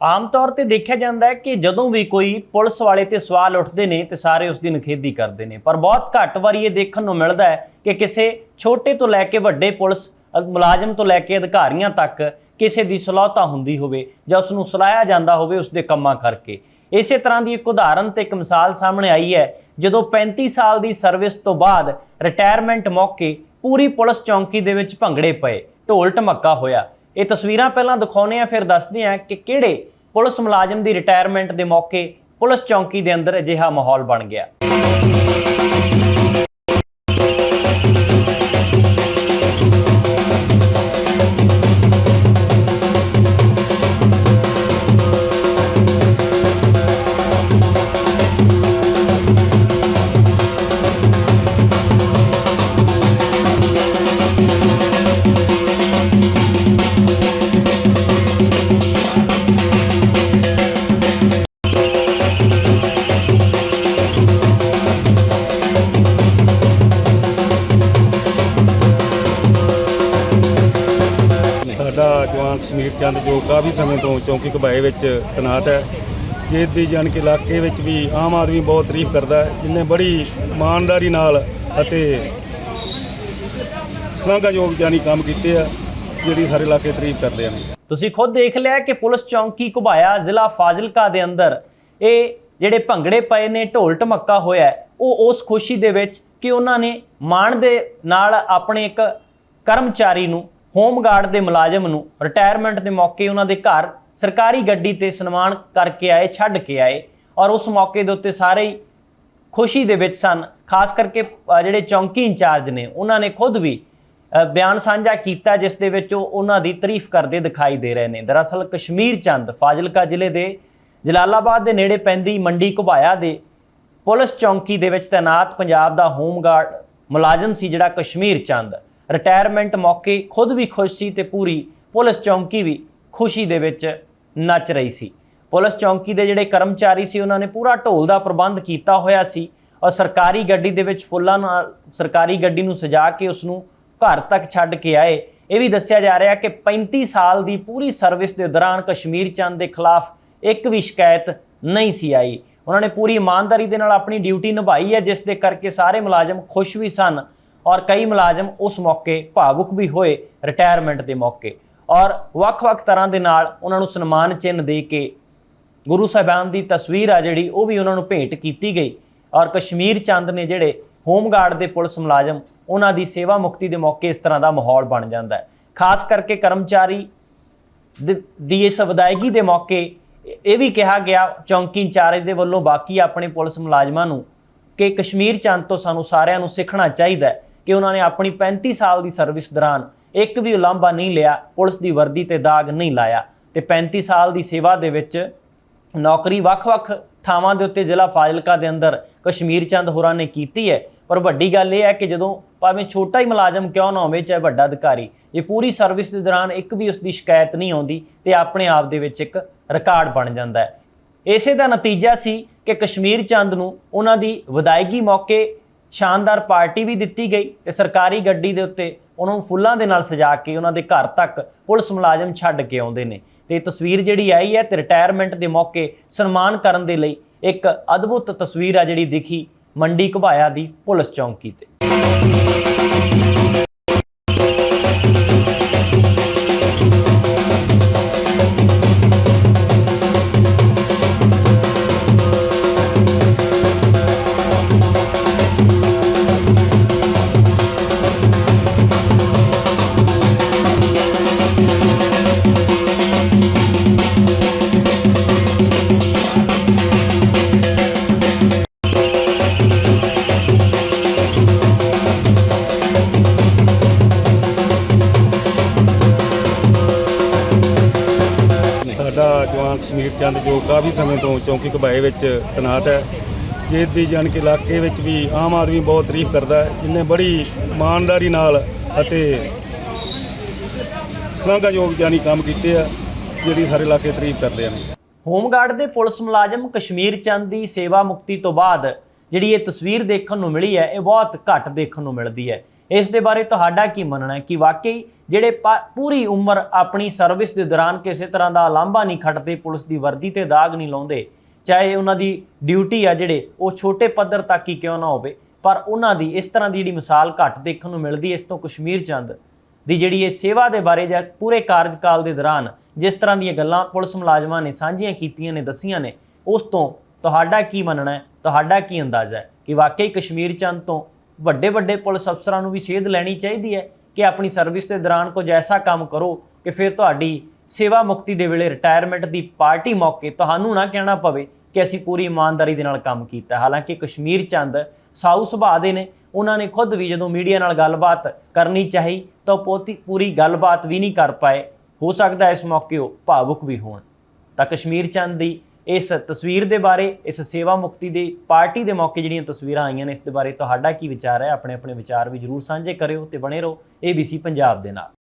ਆਮ ਤੌਰ ਤੇ ਦੇਖਿਆ ਜਾਂਦਾ ਹੈ ਕਿ ਜਦੋਂ ਵੀ ਕੋਈ ਪੁਲਿਸ ਵਾਲੇ ਤੇ ਸਵਾਲ ਉੱਠਦੇ ਨੇ ਤੇ ਸਾਰੇ ਉਸ ਦੀ ਨਖੇਦੀ ਕਰਦੇ ਨੇ। ਪਰ ਬਹੁਤ ਘੱਟ ਵਾਰੀ ਇਹ ਦੇਖਣ ਨੂੰ ਮਿਲਦਾ ਹੈ ਕਿ ਕਿਸੇ ਛੋਟੇ ਤੋਂ ਲੈ ਕੇ ਵੱਡੇ ਪੁਲਿਸ ਮੁਲਾਜ਼ਮ ਤੋਂ ਲੈ ਕੇ ਅਧਿਕਾਰੀਆਂ ਤੱਕ ਕਿਸੇ ਦੀ ਸਲਾਹਤਾ ਹੁੰਦੀ ਹੋਵੇ ਜਾਂ ਉਸ ਨੂੰ ਸਲਾਹਿਆ ਜਾਂਦਾ ਹੋਵੇ ਉਸ ਦੇ ਕੰਮਾਂ ਕਰਕੇ। ਇਸੇ ਤਰ੍ਹਾਂ ਦੀ ਇੱਕ ਉਦਾਹਰਨ ਤੇ ਇੱਕ ਮਿਸਾਲ ਸਾਹਮਣੇ ਆਈ ਹੈ, ਜਦੋਂ 35 ਸਾਲ ਦੀ ਸਰਵਿਸ ਤੋਂ ਬਾਅਦ ਰਿਟਾਇਰਮੈਂਟ ਮੌਕੇ ਪੂਰੀ ਪੁਲਿਸ ਚੌਂਕੀ ਦੇ ਵਿੱਚ ਭੰਗੜੇ ਪਏ ਢੋਲ ਢਮੱਕਾ ਹੋਇਆ। ਇਹ ਤਸਵੀਰਾਂ ਪਹਿਲਾਂ ਦਿਖਾਉਨੇ ਆ ਫਿਰ ਦੱਸਦੇ ਆ ਕਿ ਕਿਹੜੇ ਪੁਲਿਸ ਮੁਲਾਜ਼ਮ ਦੀ ਰਿਟਾਇਰਮੈਂਟ ਦੇ ਮੌਕੇ ਪੁਲਿਸ ਚੌਂਕੀ ਦੇ ਅੰਦਰ ਅਜਿਹਾ ਮਾਹੌਲ ਬਣ ਗਿਆ। ਜਵਾਨ ਚੰਦ, ਜੋ ਕਾਫੀ ਸਮੇਂ ਤੋਂ ਚੌਂਕੀ ਕਬਾਏ ਵਿੱਚ ਤੈਨਾਤ ਹੈ ਜਿਸ ਦੀ ਜਾਣ ਕੇ ਇਲਾਕੇ ਵਿੱਚ ਵੀ ਆਮ ਆਦਮੀ ਬਹੁਤ ਤਾਰੀਫ ਕਰਦਾ ਹੈ, ਜਿਨੇ ਬੜੀ ਇਮਾਨਦਾਰੀ ਨਾਲ ਅਤੇ ਸ਼ਲਾਘਾਯੋਗ ਜਾਨੀ ਕੰਮ ਕੀਤੇ ਆ, ਜਿਹੜੀ ਸਾਰੇ ਇਲਾਕੇ ਤਾਰੀਫ ਕਰਦੇ ਹਨ ਤੁਸੀਂ ਖੁਦ ਦੇਖ ਲਿਆ ਕਿ ਪੁਲਿਸ ਚੌਂਕੀ ਘੁਬਾਇਆ ਜ਼ਿਲ੍ਹਾ ਫਾਜ਼ਿਲਕਾ ਦੇ ਅੰਦਰ। ਇਹ ਜਿਹੜੇ ਭੰਗੜੇ ਪਏ ਨੇ, ਢੋਲ ਢਮੱਕਾ ਹੋਇਆ ਉਹ ਉਸ ਖੁਸ਼ੀ ਦੇ ਵਿੱਚ ਕਿ ਉਹਨਾਂ ਨੇ ਮਾਣ ਦੇ ਨਾਲ ਆਪਣੇ ਇੱਕ ਕਰਮਚਾਰੀ ਨੂੰ ਹੋਮਗਾਰਡ ਦੇ ਮੁਲਾਜ਼ਮ ਨੂੰ ਰਿਟਾਇਰਮੈਂਟ ਦੇ ਮੌਕੇ ਉਹਨਾਂ ਦੇ ਘਰ ਸਰਕਾਰੀ ਗੱਡੀ ਤੇ ਸਨਮਾਨ ਕਰਕੇ ਆਏ, ਛੱਡ ਕੇ ਆਏ ਔਰ ਉਸ ਮੌਕੇ ਦੇ ਉੱਤੇ ਸਾਰੇ ਹੀ ਖੁਸ਼ੀ ਦੇ ਵਿੱਚ ਸਨ, ਖਾਸ ਕਰਕੇ ਜਿਹੜੇ ਚੌਂਕੀ ਇੰਚਾਰਜ ਨੇ, ਉਹਨਾਂ ਨੇ ਖੁਦ ਵੀ ਬਿਆਨ ਸਾਂਝਾ ਕੀਤਾ ਜਿਸ ਦੇ ਵਿੱਚ ਉਹ ਉਹਨਾਂ ਦੀ ਤਾਰੀਫ ਕਰਦੇ ਦਿਖਾਈ ਦੇ ਰਹੇ ਨੇ। ਦਰਅਸਲ ਕਸ਼ਮੀਰ ਚੰਦ ਫਾਜ਼ਿਲਕਾ ਜ਼ਿਲ੍ਹੇ ਦੇ ਜਲਾਲਾਬਾਦ ਦੇ ਨੇੜੇ ਪੈਂਦੀ ਮੰਡੀ ਘੁਬਾਇਆ ਦੇ ਪੁਲਿਸ ਚੌਂਕੀ ਦੇ ਵਿੱਚ ਤੈਨਾਤ ਪੰਜਾਬ ਦਾ ਹੋਮਗਾਰਡ ਮੁਲਾਜ਼ਮ ਸੀ ਜਿਹੜਾ ਕਸ਼ਮੀਰ ਚੰਦ ਰਿਟਾਇਰਮੈਂਟ ਮੌਕੇ ਖੁਦ ਵੀ ਖੁਸ਼ ਸੀ ਤੇ ਪੂਰੀ ਪੁਲਿਸ ਚੌਂਕੀ ਵੀ ਖੁਸ਼ੀ ਦੇ ਵਿੱਚ ਨੱਚ ਰਹੀ ਸੀ। ਪੁਲਿਸ ਚੌਂਕੀ ਦੇ ਜਿਹੜੇ ਕਰਮਚਾਰੀ ਸੀ, ਉਹਨਾਂ ਨੇ ਪੂਰਾ ਢੋਲ ਦਾ ਪ੍ਰਬੰਧ ਕੀਤਾ ਹੋਇਆ ਸੀ ਔਰ ਸਰਕਾਰੀ ਗੱਡੀ ਦੇ ਵਿੱਚ ਫੁੱਲਾਂ ਨਾਲ ਸਰਕਾਰੀ ਗੱਡੀ ਨੂੰ ਸਜਾ ਕੇ ਉਸ ਨੂੰ ਘਰ ਤੱਕ ਛੱਡ ਕੇ ਆਏ। ਇਹ ਵੀ ਦੱਸਿਆ ਜਾ ਰਿਹਾ ਕਿ 35 ਸਾਲ ਦੀ ਪੂਰੀ ਸਰਵਿਸ ਦੇ ਦੌਰਾਨ ਕਸ਼ਮੀਰ ਚੰਦ ਦੇ ਖਿਲਾਫ ਇੱਕ ਵੀ ਸ਼ਿਕਾਇਤ ਨਹੀਂ ਸੀ ਆਈ। ਉਹਨਾਂ ਨੇ ਪੂਰੀ ਇਮਾਨਦਾਰੀ ਦੇ ਨਾਲ ਆਪਣੀ ਡਿਊਟੀ ਨਿਭਾਈ ਹੈ, ਜਿਸ ਦੇ ਕਰਕੇ ਸਾਰੇ ਮੁਲਾਜ਼ਮ ਖੁਸ਼ ਵੀ ਸਨ ਔਰ ਕਈ ਮੁਲਾਜ਼ਮ ਉਸ ਮੌਕੇ ਭਾਵੁਕ ਵੀ ਹੋਏ ਰਿਟਾਇਰਮੈਂਟ ਦੇ ਮੌਕੇ। ਔਰ ਵੱਖ-ਵੱਖ ਤਰ੍ਹਾਂ ਦੇ ਨਾਲ ਉਹਨਾਂ ਨੂੰ ਸਨਮਾਨ ਚਿੰਨ੍ਹ ਦੇ ਕੇ ਗੁਰੂ ਸਾਹਿਬਾਨ ਦੀ ਤਸਵੀਰ ਆ ਜਿਹੜੀ, ਉਹ ਵੀ ਉਹਨਾਂ ਨੂੰ ਭੇਂਟ ਕੀਤੀ ਗਈ। ਔਰ ਕਸ਼ਮੀਰ ਚੰਦ ਨੇ ਜਿਹੜੇ ਹੋਮਗਾਰਡ ਦੇ ਪੁਲਿਸ ਮੁਲਾਜ਼ਮ, ਉਹਨਾਂ ਦੀ ਸੇਵਾ ਮੁਕਤੀ ਦੇ ਮੌਕੇ ਇਸ ਤਰ੍ਹਾਂ ਦਾ ਮਾਹੌਲ ਬਣ ਜਾਂਦਾ ਹੈ। ਖਾਸ ਕਰਕੇ ਕਰਮਚਾਰੀ ਦ- ਦੀ ਇਸ ਵਿਦਾਇਗੀ ਦੇ ਮੌਕੇ ਇਹ ਵੀ ਕਿਹਾ ਗਿਆ, ਚੌਂਕੀ ਇੰਚਾਰਜ ਦੇ ਵੱਲੋਂ ਬਾਕੀ ਆਪਣੇ ਪੁਲਿਸ ਮੁਲਾਜ਼ਮਾਂ ਨੂੰ ਕਿ ਕਸ਼ਮੀਰ ਚੰਦ ਤੋਂ ਸਾਨੂੰ ਸਾਰਿਆਂ ਨੂੰ ਸਿੱਖਣਾ ਚਾਹੀਦਾ ਹੈ। ਕਿ ਉਹਨਾਂ ਨੇ ਆਪਣੀ 35 ਸਾਲ ਦੀ ਸਰਵਿਸ ਦੌਰਾਨ ਇੱਕ ਵੀ ਉਲਾਂਭਾ ਨਹੀਂ ਲਿਆ, ਪੁਲਿਸ ਦੀ ਵਰਦੀ ਤੇ ਦਾਗ ਨਹੀਂ ਲਾਇਆ ਤੇ 35 ਸਾਲ ਦੀ ਸੇਵਾ ਦੇ ਵਿੱਚ ਨੌਕਰੀ ਵੱਖ-ਵੱਖ ਥਾਵਾਂ ਦੇ ਉੱਤੇ ਜ਼ਿਲ੍ਹਾ ਫਾਜ਼ਿਲਕਾ ਦੇ ਅੰਦਰ ਕਸ਼ਮੀਰ ਚੰਦ ਹੋਰਾਂ ਨੇ ਕੀਤੀ ਹੈ। ਪਰ ਵੱਡੀ ਗੱਲ ਇਹ ਹੈ ਕਿ ਜਦੋਂ ਭਾਵੇਂ ਛੋਟਾ ਹੀ ਮੁਲਾਜ਼ਮ ਕਿਉਂ ਨਾ ਹੋਵੇ, ਚਾਹੇ ਵੱਡਾ ਅਧਿਕਾਰੀ ਇਹ ਪੂਰੀ ਸਰਵਿਸ ਦੇ ਦੌਰਾਨ ਇੱਕ ਵੀ ਉਸ ਦੀ ਸ਼ਿਕਾਇਤ ਨਹੀਂ ਆਉਂਦੀ ਤੇ ਆਪਣੇ ਆਪ ਦੇ ਵਿੱਚ ਇੱਕ ਰਿਕਾਰਡ ਬਣ ਜਾਂਦਾ ਹੈ। ਇਸੇ ਦਾ ਨਤੀਜਾ ਸੀ ਕਿ ਕਸ਼ਮੀਰ ਚੰਦ ਨੂੰ ਉਹਨਾਂ ਦੀ ਵਿਦਾਇਗੀ ਮੌਕੇ ਸ਼ਾਨਦਾਰ ਪਾਰਟੀ ਵੀ ਦਿੱਤੀ ਗਈ ਤੇ ਸਰਕਾਰੀ ਗੱਡੀ ਦੇ ਉੱਤੇ ਉਹਨਾਂ ਨੂੰ ਫੁੱਲਾਂ ਦੇ ਨਾਲ ਸਜਾ ਕੇ ਉਹਨਾਂ ਦੇ ਘਰ ਤੱਕ ਪੁਲਿਸ ਮੁਲਾਜ਼ਮ ਛੱਡ ਕੇ ਆਉਂਦੇ ਨੇ। ਤੇ ਤਸਵੀਰ ਜਿਹੜੀ ਆਈ ਹੈ ਤੇ ਰਿਟਾਇਰਮੈਂਟ ਦੇ ਮੌਕੇ ਸਨਮਾਨ ਕਰਨ ਦੇ ਲਈ ਇੱਕ ਅਦਭੁਤ ਤਸਵੀਰ ਆ ਜਿਹੜੀ ਦਿਖੀ ਮੰਡੀ ਘੁਬਾਇਆ ਦੀ ਪੁਲਿਸ ਚੌਂਕੀ ਤੇ। ਜਵਾਨ ਕਸ਼ਮੀਰ ਚੰਦ, ਜੋ ਕਾਫੀ ਸਮੇਂ ਤੋਂ ਚੌਂਕੀ ਕਬਾਏ ਵਿੱਚ ਤੈਨਾਤ ਹੈ ਜਿਸ ਦੀ ਜਾਣ ਕੇ ਇਲਾਕੇ ਵਿੱਚ ਵੀ ਆਮ ਆਦਮੀ ਬਹੁਤ ਤਾਰੀਫ ਕਰਦਾ ਹੈ, ਜਿਨੇ ਬੜੀ ਇਮਾਨਦਾਰੀ ਨਾਲ ਅਤੇ ਸ਼ਲਾਘਾਯੋਗ ਜਾਨੀ ਕੰਮ ਕੀਤੇ ਆ, ਜਿਹੜੀ ਸਾਰੇ ਇਲਾਕੇ ਤਾਰੀਫ ਕਰਦੇ ਹਨ ਹੋਮਗਾਰਡ ਦੇ ਪੁਲਿਸ ਮੁਲਾਜ਼ਮ ਕਸ਼ਮੀਰ ਚੰਦ ਦੀ ਸੇਵਾ ਮੁਕਤੀ ਤੋਂ ਬਾਅਦ ਜਿਹੜੀ ਇਹ ਤਸਵੀਰ ਦੇਖਣ ਨੂੰ ਮਿਲੀ ਹੈ, ਇਹ ਬਹੁਤ ਘੱਟ ਦੇਖਣ ਨੂੰ ਮਿਲਦੀ ਹੈ। ਇਸ ਦੇ ਬਾਰੇ ਤੁਹਾਡਾ ਕੀ ਮੰਨਣਾ ਹੈ? ਕਿ ਵਾਕਈ ਜਿਹੜੇ ਪਾ- ਪੂਰੀ ਉਮਰ ਆਪਣੀ ਸਰਵਿਸ ਦੇ ਦੌਰਾਨ ਕਿਸੇ ਤਰ੍ਹਾਂ ਦਾ ਲਾਂਭਾ ਨਹੀਂ ਖੱਟਦੇ, ਪੁਲਿਸ ਦੀ ਵਰਦੀ ਤੇ ਦਾਗ ਨਹੀਂ ਲਾਉਂਦੇ, ਚਾਹੇ ਉਹਨਾਂ ਦੀ ਡਿਊਟੀ ਆ ਜਿਹੜੇ, ਉਹ ਛੋਟੇ ਪੱਧਰ ਤੱਕ ਹੀ ਕਿਉਂ ਨਾ ਹੋਵੇ, ਪਰ ਉਹਨਾਂ ਦੀ ਇਸ ਤਰ੍ਹਾਂ ਦੀ ਜਿਹੜੀ ਮਿਸਾਲ ਘੱਟ ਦੇਖਣ ਨੂੰ ਮਿਲਦੀ ਇਸ ਤੋਂ ਕਸ਼ਮੀਰ ਚੰਦ ਦੀ ਜਿਹੜੀ ਇਹ ਸੇਵਾ ਦੇ ਬਾਰੇ ਜਾਂ ਪੂਰੇ ਕਾਰਜਕਾਲ ਦੇ ਦੌਰਾਨ ਜਿਸ ਤਰ੍ਹਾਂ ਦੀਆਂ ਗੱਲਾਂ ਪੁਲਿਸ ਮੁਲਾਜ਼ਮਾਂ ਨੇ ਸਾਂਝੀਆਂ ਕੀਤੀਆਂ ਨੇ, ਦੱਸੀਆਂ ਨੇ, ਉਸ ਤੋਂ ਤੁਹਾਡਾ ਕੀ ਮੰਨਣਾ ਹੈ? ਤੁਹਾਡਾ ਕੀ ਅੰਦਾਜ਼ਾ ਹੈ? ਕਿ ਵਾਕਈ ਕਸ਼ਮੀਰ ਚੰਦ ਤੋਂ ਵੱਡੇ ਵੱਡੇ ਪੁਲਿਸ ਅਫਸਰਾਂ ਨੂੰ ਵੀ ਸੇਧ ਲੈਣੀ ਚਾਹੀਦੀ ਹੈ ਕਿ ਆਪਣੀ ਸਰਵਿਸ ਦੇ ਦੌਰਾਨ ਕੁਝ ਐਸਾ ਕੰਮ ਕਰੋ ਕਿ ਫਿਰ ਤੁਹਾਡੀ ਸੇਵਾ ਮੁਕਤੀ ਦੇ ਵੇਲੇ ਰਿਟਾਇਰਮੈਂਟ ਦੀ ਪਾਰਟੀ ਮੌਕੇ ਤੁਹਾਨੂੰ ਨਾ ਕਹਿਣਾ ਪਵੇ ਕਿ ਅਸੀਂ ਪੂਰੀ ਇਮਾਨਦਾਰੀ ਦੇ ਨਾਲ ਕੰਮ ਕੀਤਾ ਹਾਲਾਂਕਿ ਕਸ਼ਮੀਰ ਚੰਦ ਸਾਊ ਸੁਭਾਅ ਦੇ ਨੇ, ਉਹਨਾਂ ਨੇ ਖੁਦ ਵੀ ਜਦੋਂ ਮੀਡੀਆ ਨਾਲ ਗੱਲਬਾਤ ਕਰਨੀ ਚਾਹੀ ਤਾਂ ਉਹ ਪੋਤੀ ਪੂਰੀ ਗੱਲਬਾਤ ਵੀ ਨਹੀਂ ਕਰ ਪਾਏ। ਹੋ ਸਕਦਾ ਇਸ ਮੌਕੇ ਉਹ ਭਾਵੁਕ ਵੀ ਹੋਣ। ਤਾਂ ਕਸ਼ਮੀਰ ਚੰਦ ਦੀ ਇਸ ਤਸਵੀਰ ਦੇ ਬਾਰੇ, ਇਸ ਸੇਵਾ ਮੁਕਤੀ ਦੀ ਪਾਰਟੀ ਦੇ ਮੌਕੇ ਜਿਹੜੀਆਂ ਤਸਵੀਰਾਂ ਆਈਆਂ ਨੇ, ਇਸ ਦੇ ਬਾਰੇ ਤੁਹਾਡਾ ਕੀ ਵਿਚਾਰ ਹੈ? ਆਪਣੇ ਆਪਣੇ ਵਿਚਾਰ ਵੀ ਜਰੂਰ ਸਾਂਝੇ ਕਰਿਓ ਤੇ ਬਣੇ ਰਹੋ ABC ਪੰਜਾਬ ਦੇ ਨਾਲ।